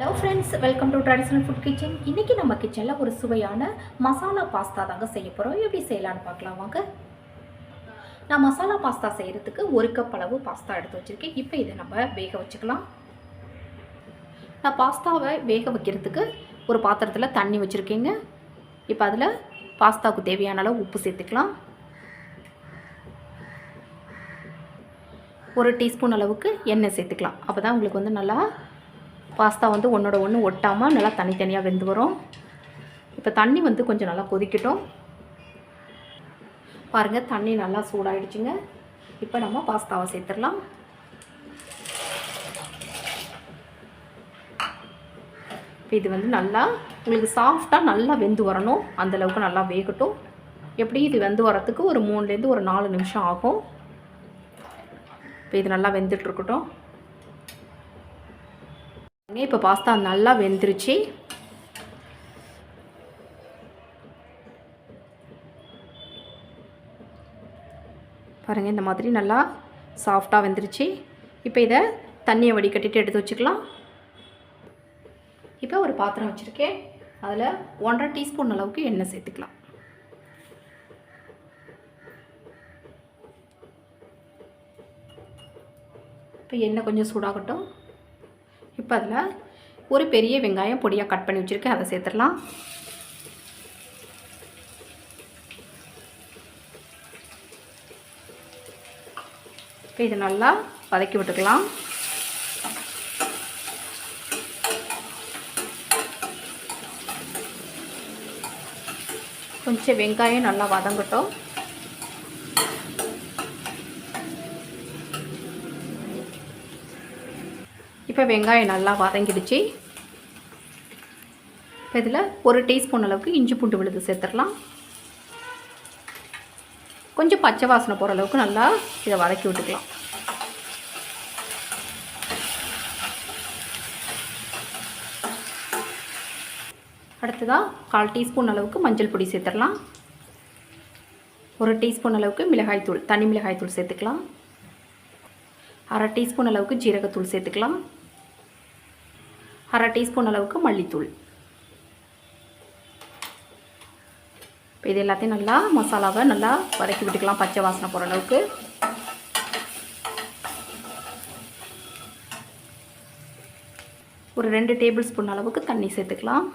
Hello friends welcome to traditional food kitchen இன்றைக்கி நம்ம கிச்சனில் ஒரு சுவையான மசாலா பாஸ்தா தாங்க செய்ய போகிறோம் எப்படி செய்யலான்னு பார்க்கலாம் வாங்க. நான் மசாலா பாஸ்தா செய்கிறதுக்கு ஒரு கப் அளவு பாஸ்தா எடுத்து வச்சுருக்கேன். இப்போ இதை நம்ம வேக வச்சுக்கலாம். நான் பாஸ்தாவை வேக வைக்கிறதுக்கு ஒரு பாத்திரத்தில் தண்ணி வச்சுருக்கேங்க. இப்போ அதில் பாஸ்தாவுக்கு தேவையான அளவு உப்பு சேர்த்துக்கலாம். ஒரு டீஸ்பூன் அளவுக்கு எண்ணெய் சேர்த்துக்கலாம். அப்போ தான் உங்களுக்கு வந்து நல்லா பாஸ்தா வந்து ஒன்றோட ஒன்று ஒட்டாமல் நல்லா தனித்தனியாக வெந்து வரும். இப்போ தண்ணி வந்து கொஞ்சம் நல்லா கொதிக்கட்டும். பாருங்கள் தண்ணி நல்லா சூடாகிடுச்சுங்க இப்போ நம்ம பாஸ்தாவை சேர்த்துடலாம். இப்போ இது வந்து நல்லா உங்களுக்கு சாஃப்டாக நல்லா வெந்து வரணும். அந்தளவுக்கு நல்லா வேகட்டும். எப்படி இது வெந்து வரத்துக்கு ஒரு மூணுலேருந்து ஒரு நாலு நிமிஷம் ஆகும். இப்போ இது நல்லா வெந்துட்டுருக்கட்டும் இப்போ பாஸ்தா நல்லா வெந்துருச்சு. பாருங்கள் இந்த மாதிரி நல்லா சாஃப்டாக வெந்துருச்சு. இப்போ இதை தண்ணியை வடிகட்டிட்டு எடுத்து வச்சுக்கலாம். இப்போ ஒரு பாத்திரம் வச்சுருக்கேன். அதில் ஒன்றரை டீஸ்பூன் அளவுக்கு எண்ணெய் சேர்த்துக்கலாம். இப்போ எண்ணெய் கொஞ்சம் சூடாகட்டும். இப்போ அதில் ஒரு பெரிய வெங்காயம் பொடியாக கட் பண்ணி வச்சுருக்கேன். அதை சேர்த்துடலாம். இப்போ இதை நல்லா வதக்கி விட்டுக்கலாம். கொஞ்சம் வெங்காயம் நல்லா வதங்கட்டும். இப்போ வெங்காயம் நல்லா வதங்கிடுச்சு. இப்போ இதில் ஒரு டீஸ்பூன் அளவுக்கு இஞ்சி பூண்டு விழுது சேர்த்துடலாம். கொஞ்சம் பச்சை வாசனை போகிற அளவுக்கு நல்லா இதை வதக்கி விட்டுக்கலாம். அடுத்ததாக கால் டீஸ்பூன் அளவுக்கு மஞ்சள் பொடி சேர்த்துடலாம். ஒரு டீஸ்பூன் அளவுக்கு மிளகாய்த்தூள் தனி மிளகாய்த்தூள் சேர்த்துக்கலாம். அரை டீஸ்பூன் அளவுக்கு ஜீரகத்தூள் சேர்த்துக்கலாம். அரை டீஸ்பூன் அளவுக்கு மல்லித்தூள். இப்போ இது எல்லாத்தையும் நல்லா மசாலாவை நல்லா வதக்கி விட்டுக்கலாம் பச்சை வாசனை போகிற அளவுக்கு. ஒரு ரெண்டு டேபிள் ஸ்பூன் அளவுக்கு தண்ணி சேர்த்துக்கலாம்.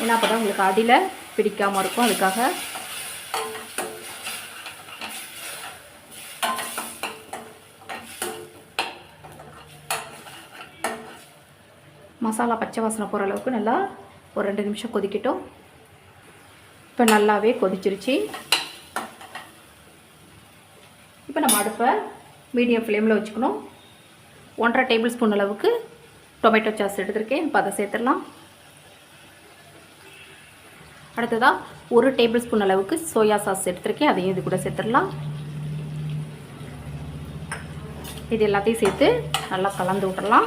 ஏன்னா அப்போ தான் உங்களுக்கு அடியில் பிடிக்காமல் இருக்கும் அதுக்காக மசாலா பச்சை வாசனை போகிற அளவுக்கு நல்லா ஒரு ரெண்டு நிமிஷம் கொதிக்கட்டும். இப்போ நல்லாவே கொதிச்சிருச்சு. இப்போ நம்ம அடுப்பை மீடியம் ஃப்ளேமில் வச்சுக்கணும். ஒன்றரை டேபிள் ஸ்பூன் அளவுக்கு டொமேட்டோ சாஸ் எடுத்திருக்கேன். இப்போ அதை சேர்த்துடலாம். அடுத்ததாக ஒரு டேபிள் ஸ்பூன் அளவுக்கு சோயா சாஸ் எடுத்திருக்கேன். அதையும் இது கூட சேர்த்துடலாம். இது எல்லாத்தையும் சேர்த்து நல்லா கலந்து விட்றலாம்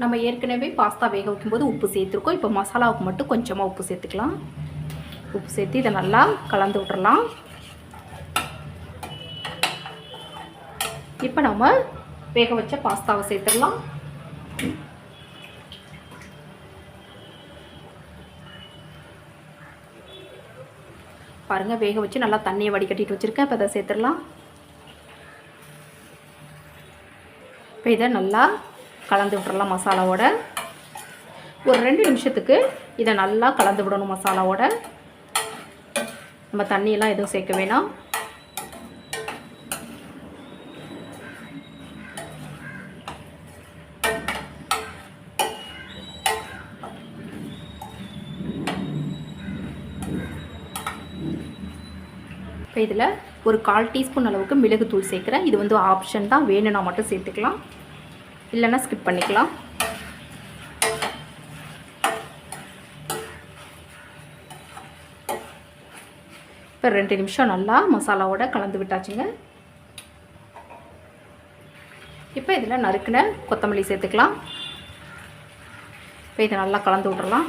நம்ம ஏற்கனவே பாஸ்தா வேக வைக்கும்போது உப்பு சேர்த்துருக்கோம். இப்போ மசாலாவுக்கு மட்டும் கொஞ்சமாக உப்பு சேர்த்துக்கலாம். உப்பு சேர்த்து இதை நல்லா கலந்து விட்றலாம் இப்போ நம்ம வேக வச்ச பாஸ்தாவை சேர்த்துடலாம். பாருங்கள் வேக வச்சு நல்லா தண்ணியை வடிகட்டிட்டு வச்சுருக்கேன். இப்போ அதை சேர்த்துடலாம். இப்போ இதை நல்லா கலந்து விட்றலாம் மசாலாவோட. ஒரு ரெண்டு நிமிஷத்துக்கு இதை நல்லா கலந்து விடணும் மசாலாவோட. நம்ம தண்ணியெல்லாம் எதுவும் சேர்க்க வேணாம். இப்போ இதில் ஒரு கால் டீஸ்பூன் அளவுக்கு மிளகுத்தூள் சேர்க்குறேன். இது வந்து ஆப்ஷன் தான். வேணும்னா மட்டும் சேர்த்துக்கலாம். இல்லைன்னா ஸ்கிப் பண்ணிக்கலாம். இப்போ ரெண்டு நிமிஷம் நல்லா மசாலாவோட கலந்து விட்டாச்சுங்க. இப்போ இதில் நறுக்கின கொத்தமல்லி சேர்த்துக்கலாம். இப்போ இதை நல்லா கலந்து விட்றலாம்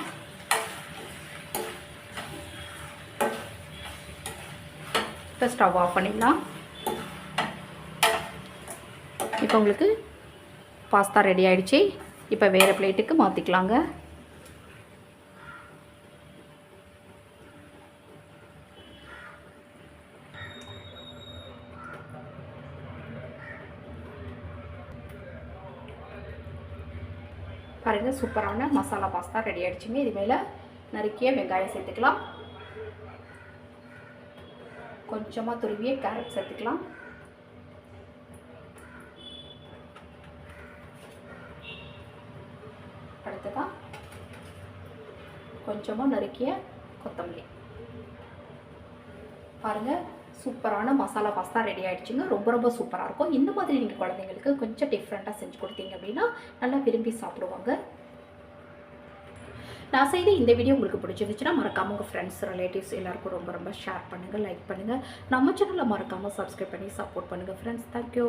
இப்போ ஸ்டவ் ஆஃப் பண்ணிடலாம். இப்போ உங்களுக்கு பாஸ்தா ரெடி ஆகிடுச்சி இப்போ வேறு பிளேட்டுக்கு மாற்றிக்கலாங்க பாருங்கள் சூப்பரான மசாலா பாஸ்தா ரெடி ஆயிடுச்சுங்க. இது மேலே நறுக்கிய வெங்காயம் சேர்த்துக்கலாம். கொஞ்சமாக துருவிய கேரட் சேர்த்துக்கலாம். அடுத்ததாக கொஞ்சமாக நறுக்கிய கொத்தமல்லி. பாருங்கள் சூப்பரான மசாலா பாஸ்தா ரெடி ஆகிடுச்சிங்க ரொம்ப ரொம்ப சூப்பராக இருக்கும். இந்த மாதிரி நீங்கள் குழந்தைங்களுக்கு கொஞ்சம் டிஃப்ரெண்ட்டாக செஞ்சு கொடுத்தீங்க அப்படின்னா நல்லா விரும்பி சாப்பிடுவாங்க. நான் செய்த இந்த வீடியோ உங்களுக்கு பிடிச்சிருந்துச்சுன்னா மறக்காமல் உங்கள் ஃப்ரெண்ட்ஸ் ரிலேட்டிவ்ஸ் எல்லாருக்கும் ரொம்ப ரொம்ப ஷேர் பண்ணுங்கள் லைக் பண்ணுங்கள் நம்ம சேனலில் மறக்காமல் சப்ஸ்கிரைப் பண்ணி சப்போர்ட் பண்ணுங்கள் ஃப்ரெண்ட்ஸ் தேங்க்யூ